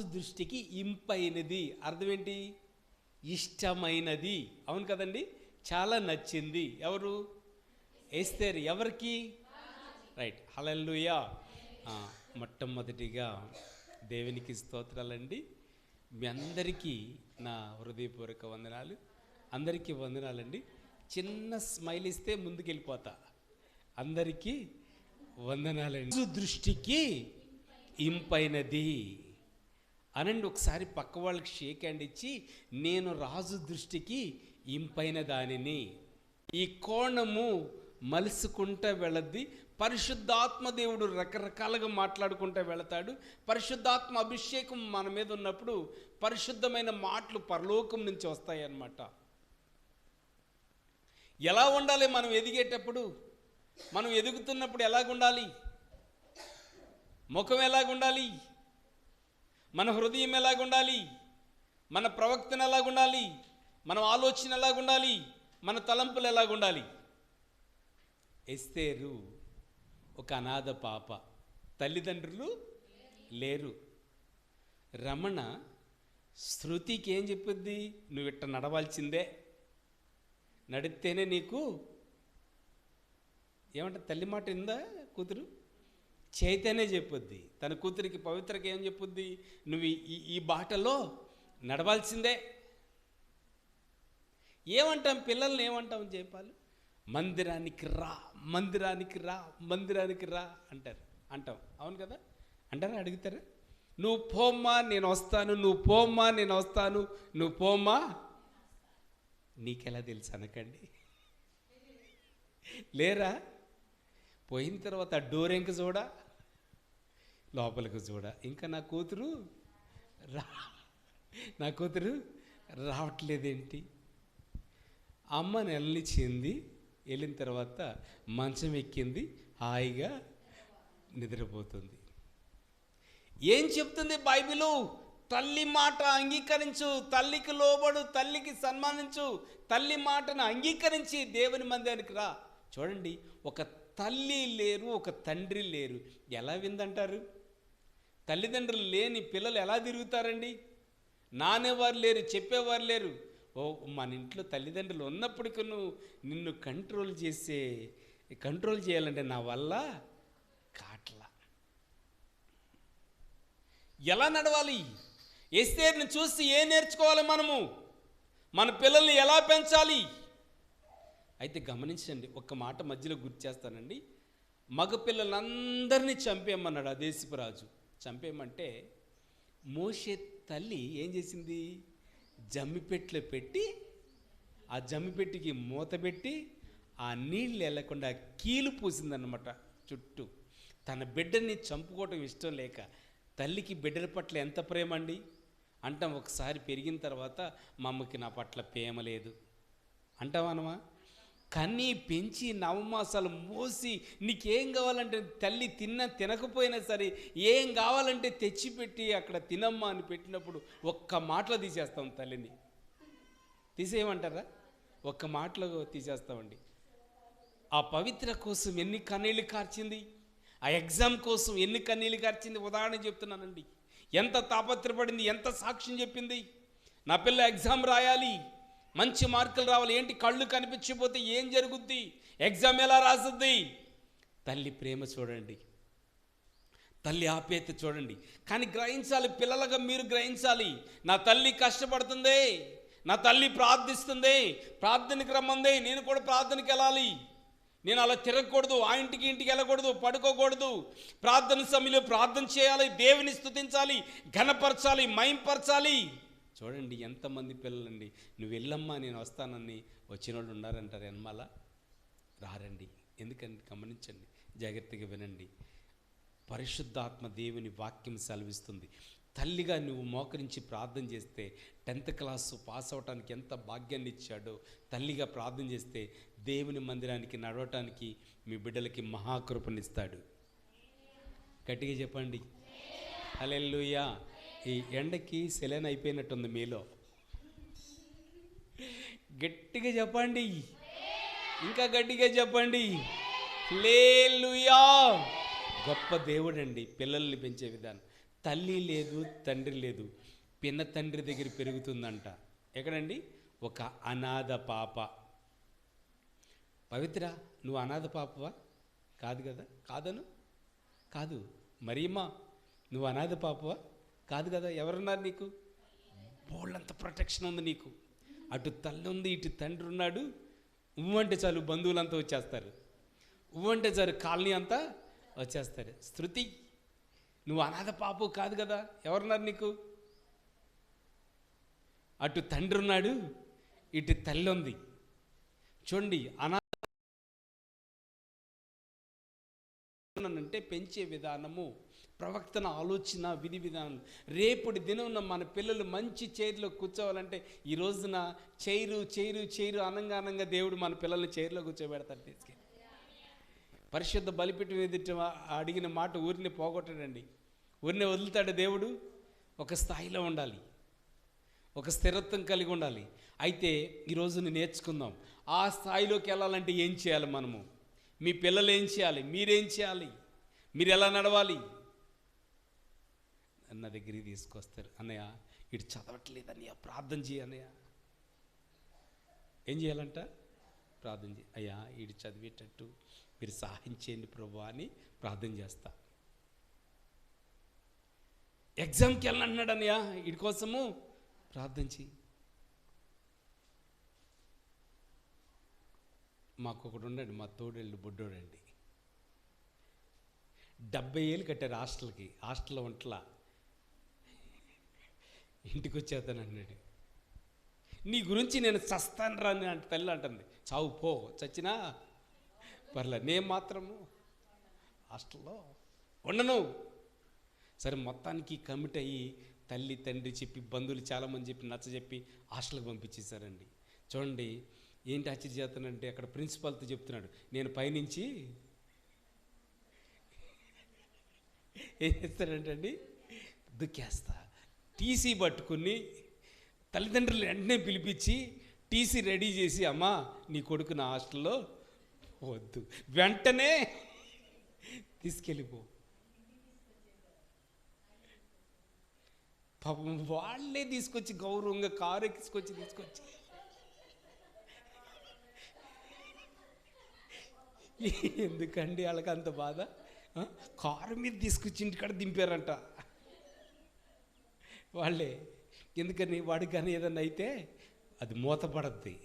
రాజు దృష్టికి ఇంపైనది. అర్థం ఏంటి ఇష్టమైనది. అవును కదండి? చాలా నచ్చింది. ఎవరు? ఎస్తేరు ఎవరికి? రైట్. హలల్లుయా. మొట్టమొదటిగా దేవునికి స్తోత్రాలండి. మీ అందరికీ నా హృదయపూర్వక వందనాలు. అందరికీ వందనాలండి. చిన్న స్మైల్ ఇస్తే ముందుకెళ్ళిపోతా. అందరికీ వందనాలండి. దృష్టికి ఇంపైనది. అనండి ఒకసారి పక్క వాళ్ళకి షేక్ హ్యాండ్ ఇచ్చి నేను రాజు దృష్టికి ఇంపైన దానిని. ఈ కోణము మలుసుకుంటా వెళ్ళద్ది. పరిశుద్ధాత్మ దేవుడు రకరకాలుగా మాట్లాడుకుంటూ వెళతాడు. పరిశుద్ధాత్మ అభిషేకం మన మీద ఉన్నప్పుడు పరిశుద్ధమైన మాటలు పరలోకం నుంచి వస్తాయి అన్నమాట ఎలా ఉండాలి మనం ఎదిగేటప్పుడు? మనం ఎదుగుతున్నప్పుడు ఎలాగుండాలి? ముఖం ఎలాగుండాలి? మన హృదయం ఎలాగుండాలి? మన ప్రవక్తన ఎలాగుండాలి? మన ఆలోచన ఎలాగుండాలి? మన తలంపులు ఎలాగుండాలి? ఎస్తేరు ఒక అనాథ పాప. తల్లిదండ్రులు లేరు. రమణ శృతికి ఏం చెప్పుద్ది? నువ్వు ఇట్ట నడవాల్సిందే. నడిస్తేనే నీకు ఏమంట తల్లి మాట ఇందా కూతురు? చైతన్య చెప్పుద్ది. తన కూతురికి పవిత్రకి ఏం చెప్పుద్ది? నువ్వు ఈ ఈ బాటలో నడవాల్సిందే. ఏమంటాం పిల్లల్ని ఏమంటాం చెప్పాలి మందిరానికి రా మందిరానికి రా మందిరానికి రా అంటారు. అంటాం. అవును కదా? అంటారా? అడుగుతారా? నువ్వు పోమ్మా నేను వస్తాను. నువ్వు పోమ్మా నేను వస్తాను. నువ్వు పోమ్మా. నీకెలా తెలుసు అనకండి? లేరా? పోయిన తర్వాత డోర్ ఎంక చూడ? లోపలికి చూడ. ఇంకా నా కూతురు రా నా కూతురు రావట్లేదేంటి? అమ్మ నెలనిచ్చింది వెళ్ళిన తర్వాత మంచం ఎక్కింది హాయిగా నిద్రపోతుంది. ఏం చెప్తుంది బైబిలు? తల్లి మాట అంగీకరించు తల్లికి లోబడు తల్లికి సన్మానించు తల్లి మాటను అంగీకరించి దేవుని మందిరానికి రా. చూడండి ఒక తల్లి లేరు ఒక తండ్రి లేరు. ఎలా విందంటారు? తల్లిదండ్రులు లేని పిల్లలు ఎలా తిరుగుతారండి? నానేవారు లేరు చెప్పేవారు లేరు. ఓ మన ఇంట్లో తల్లిదండ్రులు ఉన్నప్పటికీ నువ్వు నిన్ను కంట్రోల్ చేసే కంట్రోల్ చేయాలంటే నా వల్ల కాట్ల. ఎలా నడవాలి? ఎస్తేర్ని చూసి ఏ నేర్చుకోవాలి మనము? మన పిల్లల్ని ఎలా పెంచాలి? అయితే గమనించండి ఒక్క మాట మధ్యలో గుర్తు చేస్తానండి. మగ పిల్లలందరినీ చంపేయమన్నాడు ఆ దేశపు రాజు. చంపేయమంటే మోసే తల్లి ఏం చేసింది? జమ్మిపెట్లో పెట్టి ఆ జమ్మిపెట్టికి మూత పెట్టి ఆ నీళ్ళు వెళ్ళకుండా కీలు పూసిందన్నమాట చుట్టూ. తన బిడ్డని చంపుకోవటం ఇష్టం లేక తల్లికి బిడ్డల పట్ల ఎంత ప్రేమ అండి? అంటాం ఒకసారి పెరిగిన తర్వాత మా అమ్మకి నా పట్ల ప్రేమ లేదు. అంటావనమా కన్నీ పెంచి నవమాసాలు మోసి నీకేం కావాలంటే తల్లి తిన్న తినకపోయినా సరే ఏం కావాలంటే తెచ్చిపెట్టి అక్కడ తినమ్మా అని పెట్టినప్పుడు ఒక్క మాటలో తీసేస్తాం తల్లిని. తీసేయమంటారా? ఒక్క మాటలో తీసేస్తామండి. ఆ పవిత్ర కోసం ఎన్ని కన్నీళ్ళు కార్చింది? ఆ ఎగ్జామ్ కోసం ఎన్ని కన్నీళ్ళు కార్చింది? ఉదాహరణ చెప్తున్నానండి. ఎంత తాపత్రపడింది? ఎంత సాక్ష్యం చెప్పింది? నా పిల్ల ఎగ్జామ్ రాయాలి. మంచి మార్కులు రావాలి. ఏంటి? కళ్ళు కనిపించకపోతే ఏం జరుగుద్ది? ఎగ్జామ్ ఎలా రాసుద్ది? తల్లి ప్రేమ చూడండి. తల్లి ఆప్యాయత చూడండి. కానీ గ్రహించాలి. పిల్లలుగా మీరు గ్రహించాలి. నా తల్లి కష్టపడుతుంది. నా తల్లి ప్రార్థిస్తుంది. ప్రార్థనకి రమ్మంది. నేను కూడా ప్రార్థనకి వెళ్ళాలి. నేను అలా తిరగకూడదు. ఆ ఇంటికి ఇంటికి వెళ్ళకూడదు. పడుకోకూడదు. ప్రార్థన సమయంలో ప్రార్థన చేయాలి. దేవుని స్థుతించాలి ఘనపరచాలి. మైంపరచాలి చూడండి ఎంతమంది పిల్లలండి. నువ్వు వెళ్ళమ్మా నేను వస్తానని వచ్చిన వాళ్ళు ఉన్నారంటారు ఎనమాల రారండి. ఎందుకంటే గమనించండి జాగ్రత్తగా వినండి. పరిశుద్ధాత్మ దేవుని వాక్యం సెలవిస్తుంది. తల్లిగా నువ్వు మోకరించి ప్రార్థన చేస్తే టెన్త్ క్లాస్ పాస్ అవటానికి ఎంత భాగ్యాన్ని ఇచ్చాడో తల్లిగా ప్రార్థన చేస్తే దేవుని మందిరానికి నడవటానికి మీ బిడ్డలకి మహాకృపనిస్తాడు. గట్టిగా చెప్పండి. హలెల్లుయా. ఈ ఎండకి సెలైన్ అయిపోయినట్టుంది మీలో. గట్టిగా చెప్పండి. ఇంకా గట్టిగా చెప్పండి. లేలుయా గొప్ప దేవుడండి పిల్లల్ని పెంచే విధానం. తల్లి లేదు తండ్రి లేదు. పిన్న తండ్రి దగ్గర పెరుగుతుందంట. ఎక్కడండి? ఒక అనాథ పాప. పవిత్ర నువ్వు అనాథ పాపవా? కాదు కదా? కాదను? కాదు. మరీమా నువ్వు అనాథ పాపవా? కాదు కదా ఎవరున్నారు నీకు? బోళ్ళంత ప్రొటెక్షన్ ఉంది నీకు. అటు తల్లి ఉంది ఇటు తండ్రి ఉన్నాడు. ఉవ్వంటే చాలు బంధువులంతా వచ్చేస్తారు. ఉవ్వంటే చాలు కాలనీ అంతా వచ్చేస్తారు. శృతి నువ్వు అనాథ పాపు కాదు కదా ఎవరున్నారు నీకు? అటు తండ్రి ఉన్నాడు ఇటు తల్లి ఉంది. చూడండి అనా అంటే పెంచే విధానము ప్రవక్తన ఆలోచన విధి విధానం. రేపటి దినం మన పిల్లలు మంచి చైర్లో కూర్చోవాలంటే ఈ రోజున చైరు చైరు చైరు అనంగా అనంగా దేవుడు మన పిల్లల్ని చైర్లో కూర్చోబెడతాడు తీసుకెళ్ళి. పరిశుద్ధ బలిపెట్టి ఎదుట అడిగిన మాట ఊరిని పోగొట్టడండి. ఊరిని వదులుతాడు దేవుడు. ఒక స్థాయిలో ఉండాలి. ఒక స్థిరత్వం కలిగి ఉండాలి. అయితే ఈరోజు నేర్చుకుందాం. ఆ స్థాయిలోకి వెళ్ళాలంటే ఏం చేయాలి మనము? మీ పిల్లలు ఏం చేయాలి? మీరేం చేయాలి? మీరు ఎలా నడవాలి? అన్న దగ్గరికి తీసుకొస్తారు. అన్నయ్య ఇటు చదవట్లేదు అన్నయ్య. ప్రార్థన చేయ అన్నయ్య. ఏం చేయాలంట? ప్రార్థన చేయి. అయ్యా ఇటు చదివేటట్టు మీరు సహాయం చేయండి ప్రభు అని ప్రార్థన చేస్తా. ఎగ్జామ్కి వెళ్ళంటున్నాడు అన్నయ్య. వీడి కోసము ప్రార్థన చేయి. మాకు ఒకడు ఉండండి మా తోడేళ్ళు బొడ్డోడండి. డెబ్బై ఏళ్ళు కట్టారు హాస్టల్కి హాస్టల్లో ఒంట్ల. ఇంటికి వచ్చేతాను అన్నాడు నీ గురించి నేను చస్తాను రా అని అంటే తల్లి అంటుంది. చావు పో చచ్చినా పర్లే నేను మాత్రము హాస్టల్లో ఉండను. సరే మొత్తానికి కమిట్ అయ్యి తల్లి తండ్రి చెప్పి బంధువులు చాలామంది చెప్పి నచ్చ చెప్పి హాస్టల్కి పంపించేశారండి. చూడండి ఏంటి ఆశ్చర్యచేతనంటే అక్కడ ప్రిన్సిపాల్తో చెప్తున్నాడు నేను పైనుంచి ఏం చేస్తాడంటే అండి దుక్కేస్తా. టీసీ పట్టుకుని తల్లిదండ్రులు వెంటనే పిలిపించి టీసీ రెడీ చేసి అమ్మా నీ కొడుకు నా హాస్టల్లో వద్దు. వెంటనే తీసుకెళ్ళిపో. పాపం వాళ్ళే తీసుకొచ్చి గౌరవంగా కారు ఎక్కించుకొచ్చి తీసుకొచ్చి ఎందుకండి వాళ్ళకి అంత బాధ? కారు మీద తీసుకొచ్చి ఇంటికాడ దింపారంట. వాళ్ళే ఎందుకని వాడికి కానీ ఏదన్నా అయితే అది మూతపడద్ది.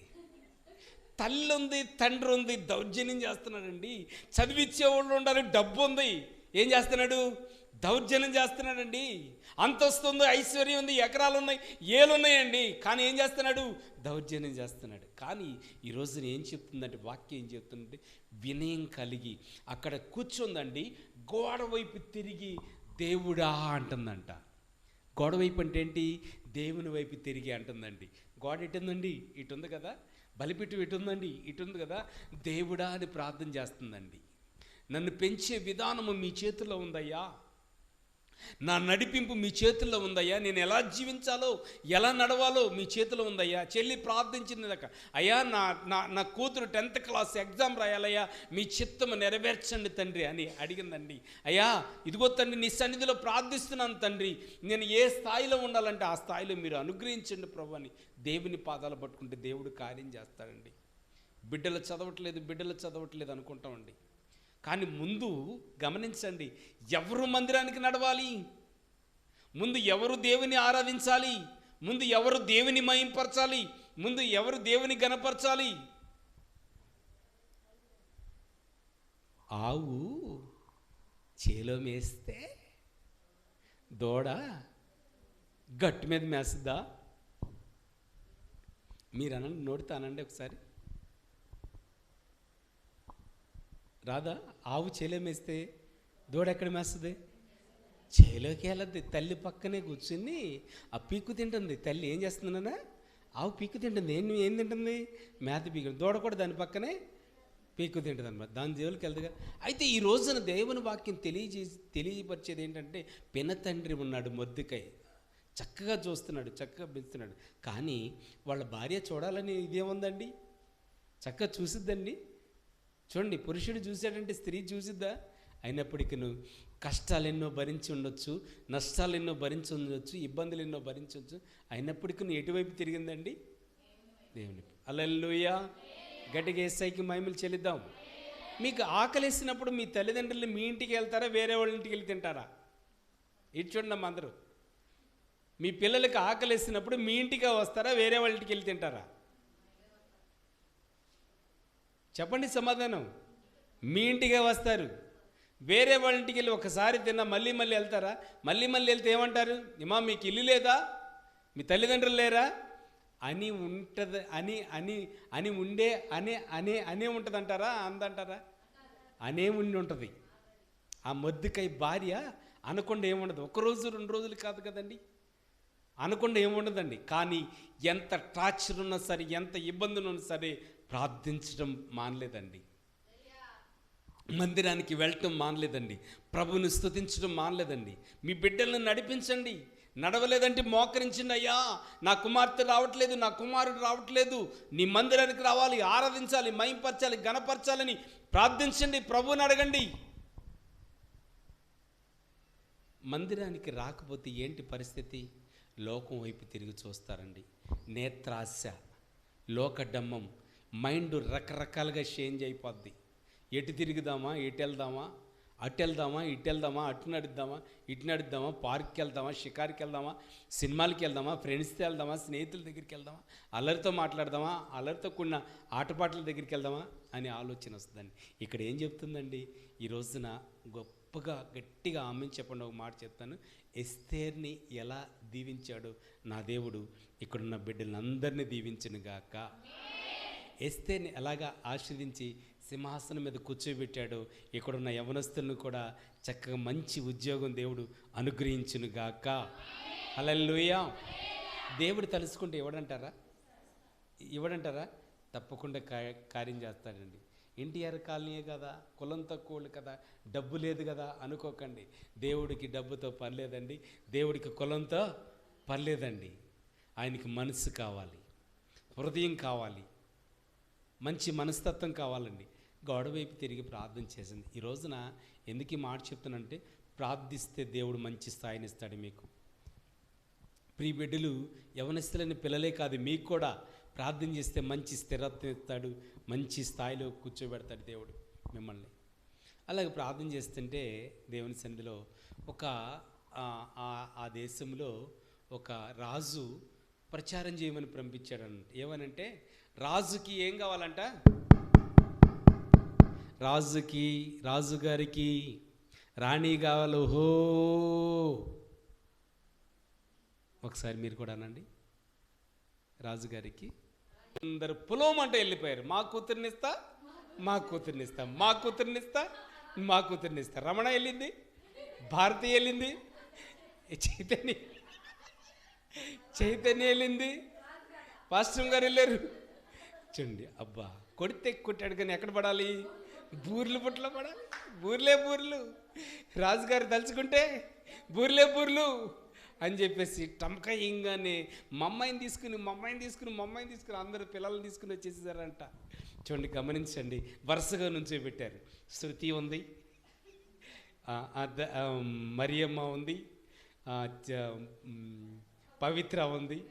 తల్లి ఉంది తండ్రి ఉంది దౌర్జన్యం చేస్తున్నాడండి. చదివిచ్చేవాళ్ళు ఉండాలి డబ్బు ఉంది ఏం చేస్తున్నాడు? దౌర్జన్యం చేస్తున్నాడండి. అంతస్తు ఉంది ఐశ్వర్యం ఉంది ఎకరాలు ఉన్నాయి ఏలు ఉన్నాయండి కానీ ఏం చేస్తున్నాడు? దౌర్జన్యం చేస్తున్నాడు. కానీ ఈ రోజున ఏం చెప్తుందంటే వాక్యం ఏం చెప్తుందంటే వినయం కలిగి అక్కడ కూర్చుందండి. గోడ వైపు తిరిగి దేవుడా అంటుందంట. గోడ వైపు అంటే ఏంటి? దేవుని వైపు తిరిగి అంటుందండి. గోడ ఎటుందండి ఇటు ఉంది కదా. బలిపెట్టు ఇటు ఉందండి? ఇటు ఉంది కదా. దేవుడా అని ప్రార్థన చేస్తుందండి. నన్ను పెంచే విధానము మీ చేతిలో ఉందయ్యా. నా నడిపింపు మీ చేతుల్లో ఉందయ్యా. నేను ఎలా జీవించాలో ఎలా నడవాలో మీ చేతిలో ఉందయ్యా. చెల్లి ప్రార్థించింది దాకా అయ్యా నా నా నా కూతురు టెన్త్ క్లాస్ ఎగ్జామ్ రాయాలయ్యా. మీ చిత్తము నెరవేర్చండి తండ్రి అని అడిగిందండి. అయ్యా ఇదిగో తండ్రి నీ సన్నిధిలో ప్రార్థిస్తున్నాను తండ్రి. నేను ఏ స్థాయిలో ఉండాలంటే ఆ స్థాయిలో మీరు అనుగ్రహించండి ప్రభు అని దేవుని పాదాలు పట్టుకుంటే దేవుడు కార్యం చేస్తాడండి. బిడ్డలు చదవట్లేదు బిడ్డలు చదవట్లేదు అనుకుంటామండి. కానీ ముందు గమనించండి ఎవరు మందిరానికి నడవాలి? ముందు ఎవరు దేవుని ఆరాధించాలి? ముందు ఎవరు దేవుని మయంపరచాలి ముందు ఎవరు దేవుని గనపరచాలి ఆవు చేలో మేస్తే దూడ గట్టు మీద మేస్తుందా? మీరు అనండి నోడుతానండి ఒకసారి. రాదా ఆవు చేలే మేస్తే దూడ ఎక్కడ మేస్తుంది? చేలోకి వెళ్ళద్ది తల్లి పక్కనే కూర్చుని ఆ పీక్కు తింటుంది. తల్లి ఏం చేస్తుందన్నా ఆవు పీక్కు తింటుంది. ఏం ఏం తింటుంది? మేత పీకు దూడ కూడా దాని పక్కనే పీక్కు తింటుంది అనమాట దాని దేవులకి వెళ్తుందిగా. అయితే ఈ రోజున దేవుని వాక్యం తెలియజేసి తెలియపరిచేది ఏంటంటే పిన తండ్రి ఉన్నాడు మొద్దుకై. చక్కగా చూస్తున్నాడు చక్కగా పెంచుతున్నాడు కానీ వాళ్ళ భార్య చూడాలని ఇదేముందండి? చక్కగా చూసిద్దండి? చూడండి పురుషుడు చూశాడంటే స్త్రీ చూసిద్దా? అయినప్పటికీ కష్టాలు ఎన్నో భరించి ఉండొచ్చు నష్టాలు ఎన్నో భరించి ఉండొచ్చు ఇబ్బందులు ఎన్నో భరించవచ్చు అయినప్పటికీ ఎటువైపు తిరిగిందండి? దేవుని అల్లెల్లుయ గట్టిగా ఏసైకి మహిమలు చెల్లిద్దాం. మీకు ఆకలిసినప్పుడు మీ తల్లిదండ్రులు మీ ఇంటికి వెళ్తారా వేరే వాళ్ళ ఇంటికి వెళ్ళి తింటారా? ఇటు చూడండి అందరూ. మీ పిల్లలకి ఆకలిసినప్పుడు మీ ఇంటికి వస్తారా వేరే వాళ్ళ ఇంటికి వెళ్ళి తింటారా? చెప్పండి సమాధానం. మీ ఇంటికే వస్తారు. వేరే వాళ్ళ ఇంటికి వెళ్ళి ఒకసారి తిన్నా మళ్ళీ మళ్ళీ వెళ్తారా? మళ్ళీ మళ్ళీ వెళ్తే ఏమంటారు? ఇమా మీకు ఇల్లు లేదా? మీ తల్లిదండ్రులు లేరా? అని ఉంటుంది అని అని అని ఉండే అనే అనే అనే ఉంటుంది అంటారా అందంటారా? అనే ఉండి ఉంటుంది. ఆ మద్దుకై భార్య అనకుండా ఏముండదు. ఒక రోజు రెండు రోజులు కాదు కదండి. అనకుండా ఏముండదండి. కానీ ఎంత టార్చర్ ఉన్నా సరే ఎంత ఇబ్బందులు ఉన్నా సరే ప్రార్థించడం మానలేదండి. మందిరానికి వెళ్ళటం మానలేదండి. ప్రభుని స్తుతించడం మానలేదండి. మీ బిడ్డలను నడిపించండి. నడవలేదంటే మోకరించండి అయ్యా. నా కుమార్తె రావట్లేదు నా కుమారుడు రావట్లేదు. నీ మందిరానికి రావాలి ఆరాధించాలి మయంపరచాలి గణపరచాలని ప్రార్థించండి ప్రభుని అడగండి. మందిరానికి రాకపోతే ఏంటి పరిస్థితి? లోకం వైపు తిరిగి చూస్తారండి. నేత్రాశ లోకడమ్మం మైండ్ రకరకాలుగా చేంజ్ అయిపోద్ది. ఎటు తిరుగుదామా ఎటు వెళ్దామా అటు వెళ్దామా ఇటు వెళ్దామా అటు నడుద్దామా ఇటు నడుద్దామా పార్క్కి వెళ్దామా షికార్కి వెళ్దామా సినిమాలకి వెళ్దామా ఫ్రెండ్స్తో వెళ్దామా స్నేహితుల దగ్గరికి వెళ్దామా అల్లరితో మాట్లాడదామా అల్లరితో కూడిన ఆటపాటల దగ్గరికి వెళ్దామా అని ఆలోచన వస్తుందండి. ఇక్కడ ఏం చెప్తుందండి? ఈ రోజున గొప్పగా గట్టిగా ఆమె చెప్పండి ఒక మాట చెప్తాను. ఎస్తేర్ని ఎలా దీవించాడు నా దేవుడు? ఇక్కడున్న బిడ్డలందరినీ దీవించను గాక ఎస్తేని ఎలాగా ఆశ్రదించి సింహాసనం మీద కూర్చోబెట్టాడు ఇక్కడున్న యవనస్తులను కూడా చక్కగా మంచి ఉద్యోగం దేవుడు అనుగ్రహించును గాక హల్లెలూయా. దేవుడు తలుసుకుంటే ఇవ్వడంటారా ఇవ్వడంటారా తప్పకుండా కార్యం చేస్తాడండి. ఎన్టీఆర్ కాలనీయే కదా కులం తక్కువలు కదా డబ్బు లేదు కదా అనుకోకండి. దేవుడికి డబ్బుతో పర్లేదండి దేవుడికి కులంతో పర్లేదండి. ఆయనకి మనసు కావాలి హృదయం కావాలి. మంచి మనస్తత్వం కావాలండి. గోడ వైపు తిరిగి ప్రార్థన చేసింది. ఈ రోజున ఎందుకు ఈ మాట చెప్తానంటే ప్రార్థిస్తే దేవుడు మంచి స్థాయిని ఇస్తాడు మీకు. ప్రీ బిడ్డలు యవనస్తులైన పిల్లలే కాదు మీకు కూడా ప్రార్థన చేస్తే మంచి స్థిరత్వం ఇస్తాడు మంచి స్థాయిలో కూర్చోబెడతాడు దేవుడు మిమ్మల్ని. అలాగే ప్రార్థన చేస్తుంటే దేవుని సన్నిధిలో ఒక ఆ దేశంలో ఒక రాజు ప్రచారం చేయమని పంపించాడంట ఏమనంటే రాజుకి ఏం కావాలంట? రాజుకి రాజుగారికి రాణి కావాలి. హో ఒకసారి మీరు కూడా అనండి. రాజుగారికి అందరు పులోమంట వెళ్ళిపోయారు. మా కూతుర్నిస్తా మా కూతుర్నిస్తా మా కూతుర్నిస్తా మా కూతుర్నిస్తా రమణ వెళ్ళింది భారతి వెళ్ళింది చైతన్య చైతన్య వెళ్ళింది పాస్టర్ గారు వెళ్ళారు. చూడండి అబ్బా కొడితే కొట్టాడు కానీ ఎక్కడ పడాలి? బూర్లు పుట్ల పడాలి? బూర్లే బూర్లు. రాజుగారు తలుచుకుంటే బూర్లే బూర్లు అని చెప్పేసి టమక ఇంగానే మా అమ్మాయిని తీసుకుని మా అమ్మాయిని తీసుకుని మా అమ్మాయిని తీసుకుని అందరూ పిల్లల్ని తీసుకుని వచ్చేసారంట చూడండి గమనించండి. వరుసగా నుంచో పెట్టారు శృతి ఉంది. మరియమ్మ ఉంది. పవిత్ర ఉంది.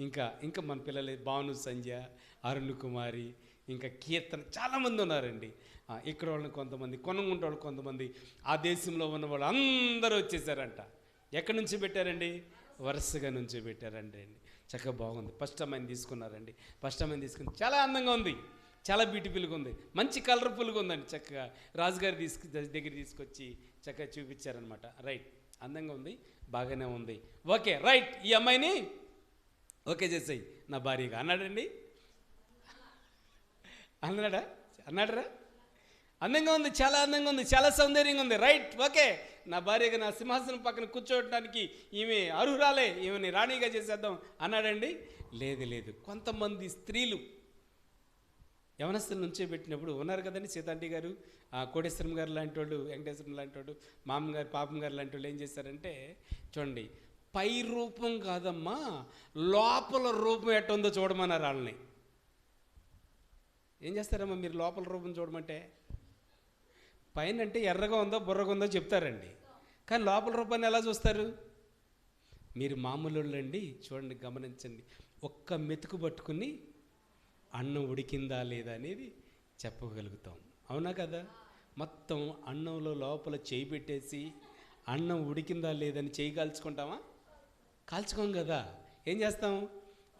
ఇంకా ఇంకా మన పిల్లలు భాను సంధ్య అరుణ్ కుమారి ఇంకా కీర్తన చాలామంది ఉన్నారండి. ఇక్కడ వాళ్ళని కొంతమంది కొనుగుంట వాళ్ళు కొంతమంది ఆ దేశంలో ఉన్న వాళ్ళు అందరూ వచ్చేసారంట. ఎక్కడి నుంచి పెట్టారండి? వరుసగా నుంచి పెట్టారండి. అండి చక్కగా బాగుంది. ఫస్ట్ అమ్మాయిని తీసుకున్నారండి. ఫస్ట్ అమ్మాయిని తీసుకుని చాలా అందంగా ఉంది. చాలా బ్యూటిఫుల్గా ఉంది. మంచి కలర్ఫుల్గా ఉందండి. చక్కగా రాజుగారి తీసుకు దగ్గర తీసుకొచ్చి చక్కగా చూపించారనమాట రైట్. అందంగా ఉంది బాగానే ఉంది. Okay right. ఈ అమ్మాయిని ఓకే చేసేయి. నా భార్యగా. అన్నాడండి. అన్నాడా? అన్నాడరా? అందంగా ఉంది చాలా అందంగా ఉంది చాలా సౌందర్యంగా ఉంది. Right okay. నా భార్యగా నా సింహాసనం పక్కన కూర్చోవడానికి ఈమె అర్హురాలే ఈమెని రాణిగా చేసేద్దాం. అన్నాడండి. లేదు లేదు. కొంతమంది స్త్రీలు యవనస్తుల నుంచే పెట్టినప్పుడు ఉన్నారు కదండి సీతాంటి గారు ఆ, కోటేశ్వరం గారు లాంటి వాళ్ళు వెంకటేశ్వరం లాంటి వాళ్ళు మామగారు పాపం గారు లాంటి వాళ్ళు ఏం చేశారంటే చూడండి పై రూపం కాదమ్మా లోపల రూపం ఎట్టుందో చూడమన్నారు వాళ్ళని. ఏం చేస్తారమ్మా మీరు లోపల రూపం చూడమంటే? పైన అంటే ఎర్రగా ఉందో బుర్రగా ఉందో చెప్తారండి. కానీ లోపల రూపాన్ని ఎలా చూస్తారు? మీరు మామూలు అండి చూడండి గమనించండి. ఒక్క మెతుకు పట్టుకుని అన్నం ఉడికిందా లేదా అనేది చెప్పగలుగుతాం. అవునా కదా? మొత్తం అన్నంలో లోపల చేయి పెట్టేసి అన్నం ఉడికిందా లేదని చేయి కాల్చుకుంటామా? కాల్చుకోం కదా. ఏం చేస్తాం?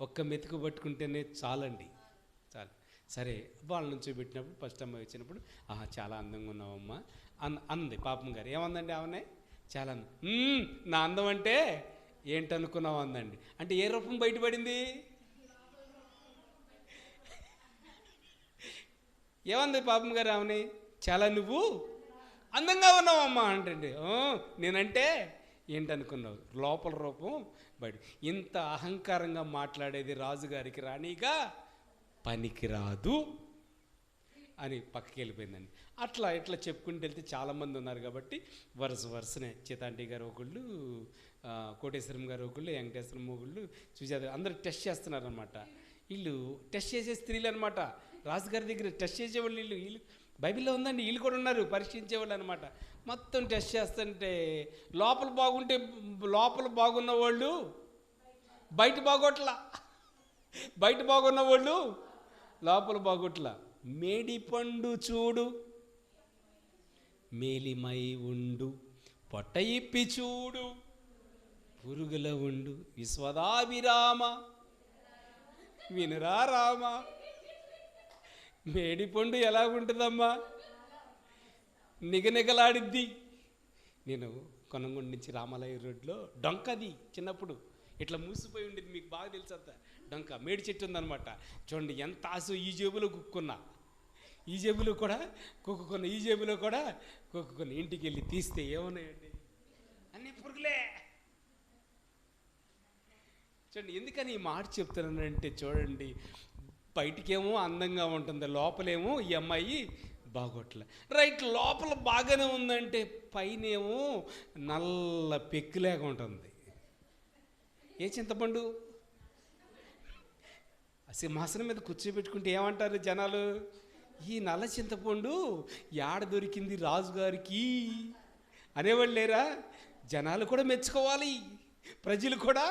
ఒక్క మెతుకు పట్టుకుంటేనే చాలండి. చాలు. సరే వాళ్ళ నుంచి పెట్టినప్పుడు ఫస్ట్ అమ్మాయి వచ్చినప్పుడు ఆహా చాలా అందంగా ఉన్నావమ్మా. అన్ అంది పాపం గారు. ఏమందండి ఆమెనే చాలా అందం. నా అందం అంటే ఏంటనుకున్నావు? అందండి. అంటే ఏ రూపం బయటపడింది? ఏమంది పాపం గారు ఆమెని చాలా నువ్వు అందంగా ఉన్నావమ్మా అంటే నేనంటే ఏంటనుకున్నావు? లోపల రూపం బయట. ఇంత అహంకారంగా మాట్లాడేది రాజుగారికి రాణిగా పనికిరాదు అని పక్కకి వెళ్ళిపోయిందండి అట్లా ఇట్లా చెప్పుకుంటూ వెళ్తే చాలామంది ఉన్నారు కాబట్టి వరుస వరుసనే. చితాంటి గారు ఒకళ్ళు కోటేశ్వరం గారు ఒకళ్ళు వెంకటేశ్వరం ఒకళ్ళు సుజాత అందరూ టెస్ట్ చేస్తున్నారనమాట వీళ్ళు టెస్ట్ చేసే స్త్రీలు అనమాట రాజుగారి దగ్గర టెస్ట్ చేసేవాళ్ళు వీళ్ళు. వీళ్ళు బైబిల్లో ఉందండి వీళ్ళు కూడా ఉన్నారు పరీక్షించేవాళ్ళు అనమాట మొత్తం టెస్ట్ చేస్తుంటే లోపల బాగుంటే లోపల బాగున్న వాళ్ళు బయట బాగోట్లా. బయట బాగున్న వాళ్ళు లోపల బాగోట్లా. మేడి పండు చూడు మేలిమై ఉండు పొట్ట ఇప్పి చూడు పురుగుల ఉండు విశ్వదాభిరామ వినరా రామ. మేడిపండు ఎలా ఉంటుందమ్మా నిగనిగలాడిద్ది. నేను కొనంగొండ నుంచి రామాలయ రోడ్లో డొంకది చిన్నప్పుడు. ఇట్లా మూసిపోయి ఉండేది మీకు బాగా తెలుసు అంత. డొంక మేడి చెట్టు ఉందనమాట చూడండి ఎంత ఆశ ఈ జేబులో కుక్కున్నా. ఈ జేబులో కూడా కుక్కున్న ఈ జేబులో కూడా కుక్కున్న ఇంటికి వెళ్ళి తీస్తే ఏమున్నాయండి? అన్ని పురుగులే. చూడండి ఎందుకని ఈ మాట చెప్తున్నానంటే చూడండి బయటికేమో అందంగా ఉంటుంది లోపలేమో ఈ అమ్మాయి బాగోట్లే. రైట్ లోపల బాగానే ఉందంటే పైనేమో నల్ల పెక్కులేక ఉంటుంది. ఏ చింతపండు? ఆ సింహాసనం మీద కూర్చోబెట్టుకుంటే ఏమంటారు జనాలు? ఈ నల్ల చింతపండు యాడ దొరికింది రాజుగారికి? అనేవాళ్ళు లేరా? జనాలు కూడా మెచ్చుకోవాలి ప్రజలు కూడా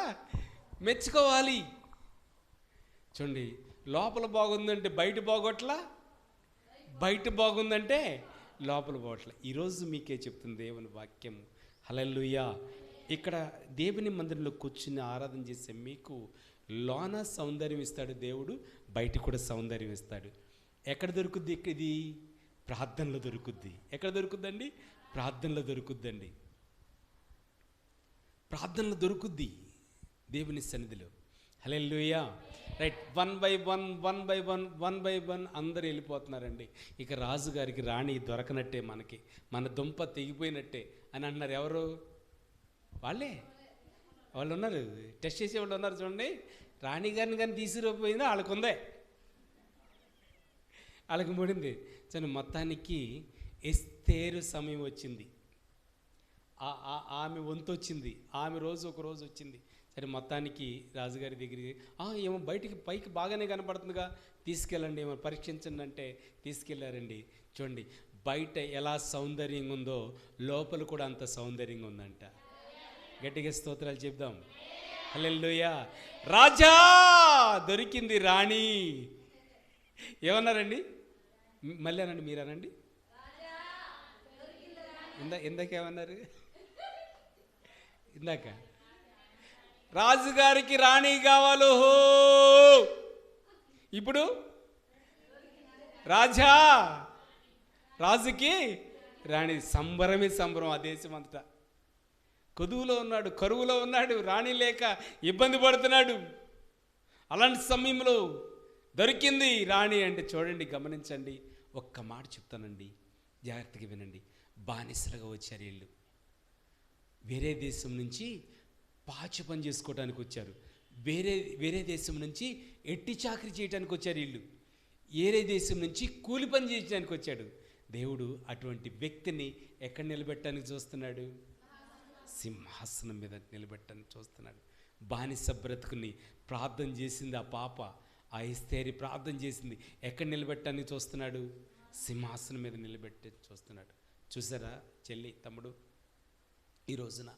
మెచ్చుకోవాలి. చూడండి లోపల బాగుందంటే బయట బాగోట్లా? బయట బాగుందంటే లోపల బాగోట్ల. ఈరోజు మీకే చెప్తుంది దేవుని వాక్యం. హలల్లుయా. ఇక్కడ దేవుని మందిరంలో కూర్చుని ఆరాధన చేసే మీకు లోన సౌందర్యం ఇస్తాడు దేవుడు బయట కూడా సౌందర్యం ఇస్తాడు. ఎక్కడ దొరుకుద్ది ఇది? ప్రార్థనలో దొరుకుద్ది. ఎక్కడ దొరుకుద్దండి? ప్రార్థనలో దొరుకుద్దండి. ప్రార్థనలో దొరుకుద్ది దేవుని సన్నిధిలో. Hallelujah. Right one by one one by one one by one అందరు వెళ్ళిపోతున్నారండి. ఇక రాజుగారికి రాణి దొరకనట్టే మనకి. మన దుంప తెగిపోయినట్టే అని అన్నారు ఎవరు? వాళ్ళే. వాళ్ళు ఉన్నారు. టెస్ట్ చేసే వాళ్ళు ఉన్నారు చూడండి. రాణి గారిని కానీ తీసుకుపోయిందో వాళ్ళకు ఉందే. వాళ్ళకి ముడింది. చూడండి మొత్తానికి ఎస్తేరు సమయం వచ్చింది. ఆమె వంతు వచ్చింది ఆమె రోజు ఒక రోజు వచ్చింది. సరే మొత్తానికి రాజుగారి దగ్గరికి "ఆ, ఏమో బయటికి పైకి బాగానే కనపడుతుందిగా. తీసుకెళ్ళండి ఏమో పరీక్షించండి అంటే తీసుకెళ్ళారండి చూడండి బయట ఎలా సౌందర్యంగా ఉందో లోపల కూడా అంత సౌందర్యంగా ఉందంట. గట్టిగా స్తోత్రాలు చెప్దాం. హల్లెలూయా. రాజా! దొరికింది రాణి. ఏమన్నారండి? మళ్ళీ అనండి మీరు అనండి ఇందా ఇందాకేమన్నారు? ఇందాక. రాజుగారికి రాణి కావాలో హో. ఇప్పుడు? రాజా! రాజుకి రాణి సంబరమే సంబరం ఆ దేశం అంతటా. కొదువులో ఉన్నాడు కరువులో ఉన్నాడు రాణి లేక ఇబ్బంది పడుతున్నాడు. అలాంటి సమయంలో దొరికింది రాణి అంటే చూడండి గమనించండి. ఒక్క మాట చెప్తానండి. జాగ్రత్తగా వినండి. బానిసలుగా వచ్చారు వీళ్ళు. వేరే దేశం నుంచి పాచి పని చేసుకోవడానికి వచ్చారు. వేరే వేరే దేశం నుంచి ఎట్టి చాకరీ చేయడానికి వచ్చారు వీళ్ళు. వేరే దేశం నుంచి కూలి పని చేయడానికి వచ్చాడు. దేవుడు అటువంటి వ్యక్తిని ఎక్కడ నిలబెట్టడానికి చూస్తున్నాడు? సింహాసనం మీద నిలబెట్టడానికి చూస్తున్నాడు. బానిస బ్రతుకుని ప్రార్థన చేసింది ఆ పాప. ఆ ఇస్తేరి ప్రార్థన చేసింది. ఎక్కడ నిలబెట్టడానికి చూస్తున్నాడు? సింహాసనం మీద నిలబెట్టి చూస్తున్నాడు. చూసారా చెల్లి తమ్ముడు? ఈ రోజున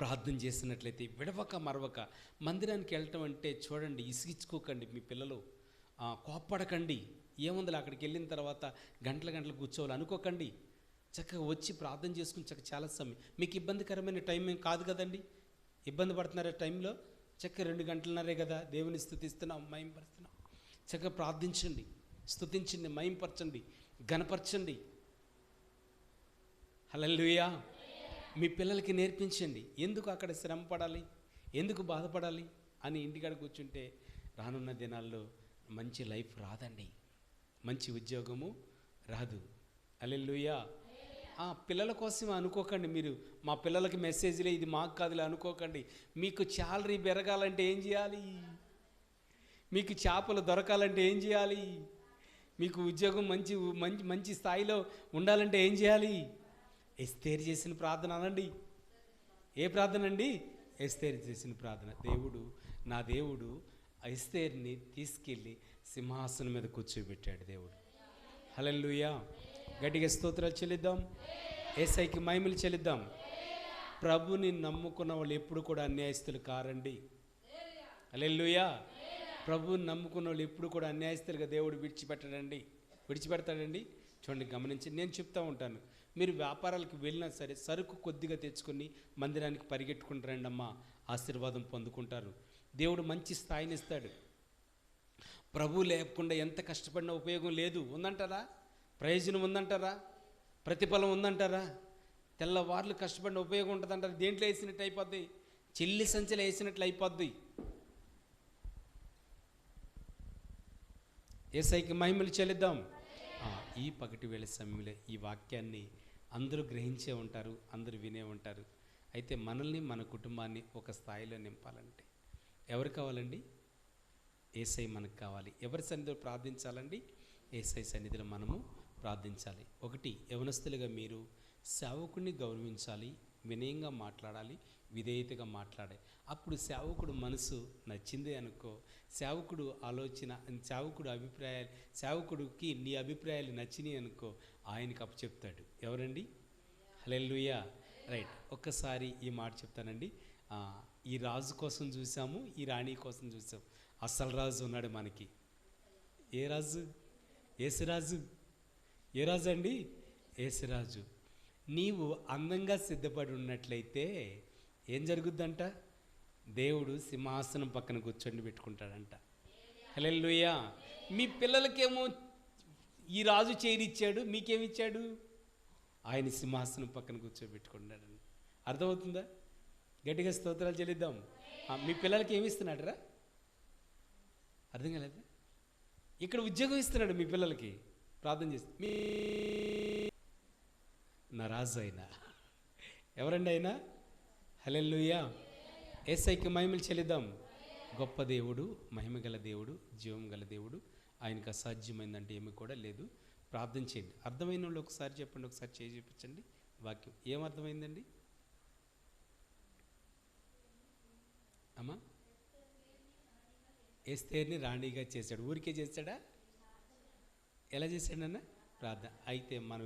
ప్రార్థన చేసినట్లయితే విడవక మరవక మందిరానికి వెళ్ళటం అంటే చూడండి ఇసిగించుకోకండి మీ పిల్లలు. కోప్పడకండి. ఏముందిలే అక్కడికి వెళ్ళిన తర్వాత గంటల గంటలు కూర్చోవాలి అనుకోకండి. చక్కగా వచ్చి ప్రార్థన చేసుకుని చక్కగా చాలా సమయం. మీకు ఇబ్బందికరమైన టైం ఏం కాదు కదండి? ఇబ్బంది పడుతున్నారా టైంలో? చక్కగా రెండు గంటలన్నరే కదా దేవుని స్థుతిస్తున్నాం మయంపరుస్తున్నాం చక్కగా ప్రార్థించండి స్థుతించండి మయంపరచండి గనపరచండి హల్లెలూయా. మీ పిల్లలకి నేర్పించండి. ఎందుకు అక్కడ శ్రమ పడాలి? ఎందుకు బాధపడాలి? అని ఇంటికాడ కూర్చుంటే రానున్న దినాల్లో మంచి లైఫ్ రాదండి. మంచి ఉద్యోగము రాదు. అల్లెలుయా ఆ పిల్లల కోసం అనుకోకండి మీరు. మా పిల్లలకి మెసేజ్లే ఇది మాకు కాదులే అనుకోకండి. మీకు శాలరీ పెరగాలంటే ఏం చేయాలి? మీకు చేపలు దొరకాలంటే ఏం చేయాలి? మీకు ఉద్యోగం మంచి మంచి మంచి స్థాయిలో ఉండాలంటే ఏం చేయాలి? ఎస్తేరు చేసిన ప్రార్థన అనండి. ఏ ప్రార్థన అండి? ఎస్తేరు చేసిన ప్రార్థన. దేవుడు నా దేవుడు ఎస్తేర్ని తీసుకెళ్ళి సింహాసనం మీద కూర్చోబెట్టాడు దేవుడు. హల్లెలూయా. గట్టిగా స్తోత్రాలు చెల్లిద్దాం. ఏసైకి మహిమలు చెల్లిద్దాం. ప్రభుని నమ్ముకున్న వాళ్ళు ఎప్పుడు కూడా అన్యాయస్తులు కారండి. అలెల్లుయా ప్రభువుని నమ్ముకున్న వాళ్ళు ఎప్పుడు కూడా అన్యాయస్తులుగా దేవుడు విడిచిపెట్టడండి. విడిచిపెడతాడండి? చూడండి గమనించి నేను చెప్తా ఉంటాను. మీరు వ్యాపారాలకు వెళ్ళినా సరే సరుకు కొద్దిగా తెచ్చుకొని మందిరానికి పరిగెట్టుకుని రండమ్మా ఆశీర్వాదం పొందుకుంటారు. దేవుడు మంచి స్థాయిని ఇస్తాడు. ప్రభువు లేకుండా ఎంత కష్టపడినా ఉపయోగం లేదు. ఉందంటారా? ప్రయోజనం ఉందంటారా? ప్రతిఫలం ఉందంటారా? తెల్లవార్లు కష్టపడిన ఉపయోగం ఉంటుందంటారు. దేంట్లో వేసినట్టు అయిపోద్ది? చెల్లి సంచలు వేసినట్లు అయిపోద్ది. ఏసైకి మహిమలు చెల్లిద్దాం. ఈ పగటి వేళ సమయంలో ఈ వాక్యాన్ని అందరూ గ్రహించే ఉంటారు అందరూ వినే ఉంటారు. అయితే మనల్ని మన కుటుంబాన్ని ఒక స్థాయిలో నింపాలంటే ఎవరు కావాలండి? ఏసై మనకు కావాలి. ఎవరి సన్నిధిలో ప్రార్థించాలండి? ఏసై సన్నిధిలో మనము ప్రార్థించాలి. ఒకటి యవనస్తులుగా మీరు సేవకుడిని గౌరవించాలి వినయంగా మాట్లాడాలి విధేయతగా మాట్లాడే అప్పుడు సేవకుడు మనసు నచ్చింది అనుకో సేవకుడు ఆలోచన సేవకుడు అభిప్రాయాలు సేవకుడికి నీ అభిప్రాయాలు నచ్చినాయి అనుకో ఆయనకి అప్పచెప్తాడు ఎవరండి? హలెల్లుయా. రైట్. ఒక్కసారి ఈ మాట చెప్తానండి. ఈ రాజు కోసం చూసాము ఈ రాణి కోసం చూసాం. అసలు రాజు ఉన్నాడు మనకి. ఏ రాజు? ఏసురాజు ఏ రాజు అండి? ఏసురాజు నీవు అందంగా సిద్ధపడి ఉన్నట్లయితే ఏం జరుగుద్దంట? దేవుడు సింహాసనం పక్కన కూర్చొని పెట్టుకుంటాడంట. హలెల్లుయ్యా మీ పిల్లలకేమో ఈ రాజు చేరిచ్చాడు మీకేమిచ్చాడు? ఆయన సింహాసనం పక్కన కూర్చోబెట్టుకున్నాడని అర్థమవుతుందా? గట్టిగా స్తోత్రాలు చెల్లిద్దాం. మీ పిల్లలకి ఏమి ఇస్తున్నాడరా అర్థం కాలేదు? ఇక్కడ ఉద్యోగం ఇస్తున్నాడు మీ పిల్లలకి. ప్రార్థన చేసి మీ నా రాజు అయినా. ఎవరండి అయినా హలెల్లుయా. ఏసైకి మహిమలు చెల్లిద్దాం. గొప్ప దేవుడు మహిమ గల దేవుడు జీవం గల దేవుడు. ఆయనకు అసాధ్యమైందంటే ఏమి కూడా లేదు. ప్రార్థన చేయండి. అర్థమైన వాళ్ళు ఒకసారి చెప్పండి ఒకసారి చేసి చూపించండి. వాక్యం ఏం అర్థమైందండి? అమ్మా. ఎస్తేర్ని రాణిగా చేశాడు. ఊరికే చేశాడా ఎలా చేశాడన్న ప్రార్థన. అయితే మనం